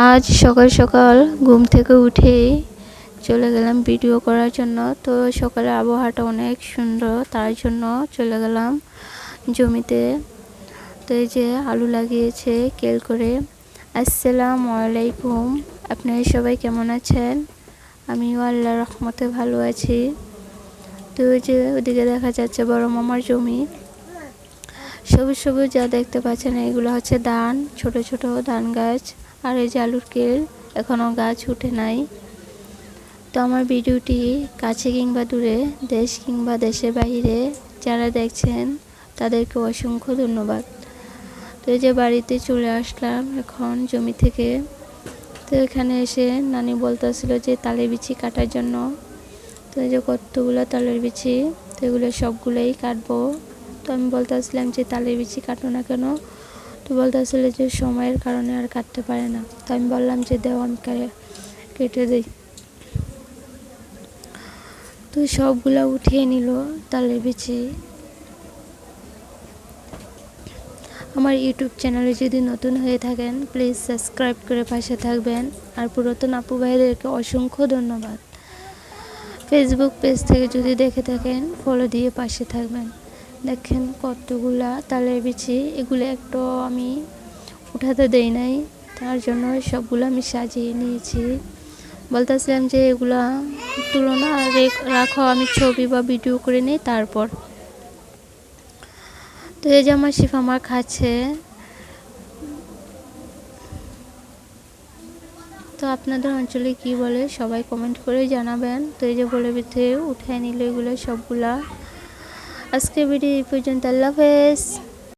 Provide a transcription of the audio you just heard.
আজ সকাল সকাল ঘুম থেকে উঠেই চলে গেলাম ভিডিও করার জন্য। তো সকালের আবহাওয়াটা অনেক সুন্দর, তার জন্য চলে গেলাম জমিতে। তো এই যে আলু লাগিয়েছে কেল করে। আসসালামু আলাইকুম। আপনারা সবাই কেমন আছেন? আমিও আল্লাহ রহমতে ভালো আছি। তো যে ওদিকে দেখা যাচ্ছে বড় মামার জমি। সবুজ সবুজ যা দেখতে পাচ্ছেন, এগুলো হচ্ছে ধান, ছোট ছোট ধান গাছ। আর এই যে আলুর কেল, এখনও গাছ উঠে নাই। তো আমার ভিডিওটি কাছে কিংবা দূরে, দেশ কিংবা দেশের বাইরে, যারা দেখছেন, তাদেরকে অসংখ্য ধন্যবাদ। তো এই যে বাড়িতে চলে আসলাম এখন জমি থেকে। তো এখানে এসে নানি বলতেছিল যে তালের বিচি কাটার জন্য। তো এই যে কতগুলো তালের বিচি, তো এগুলো সবগুলোই কাটবো। তো আমি বলতেছিলাম যে তালের বিচি কাটো না কেন? তো বলতেছিল যে সময়ের কারণে আর কাটতে পারে না। তো আমি বললাম যে, দেও, আমি কেটে দিই। তো সবগুলা উঠিয়ে নিল তালের বিচি আমার ইউটিউব চ্যানেলে যদি নতুন হয়ে থাকেন, প্লিজ সাবস্ক্রাইব করে পাশে থাকবেন। আর পুরাতন আপু ভাইদেরকে অসংখ্য ধন্যবাদ। ফেসবুক পেজ থেকে যদি দেখে থাকেন ফলো দিয়ে পাশে থাকবেন। দেখেন কতগুলা তালের বিচি, এগুলো একটু আমি উঠাতে দেই নাই, তার জন্য সবগুলো আমি সাজিয়ে নিয়েছি। বলতেছিলাম যে এগুলা তুলনা রাখো, আমি ছবি বা ভিডিও করে নিই, তারপর। তো এই যে আমার শিফা আমার খাচ্ছে। তো আপনাদের অঞ্চলে কি বলে সবাই কমেন্ট করে জানাবেন। তো এই যে বলে ভিতরে উঠায় নিল এগুলো সবগুলা। আজকের ভিডিও এই পর্যন্ত আল্লাহ হাফেজ।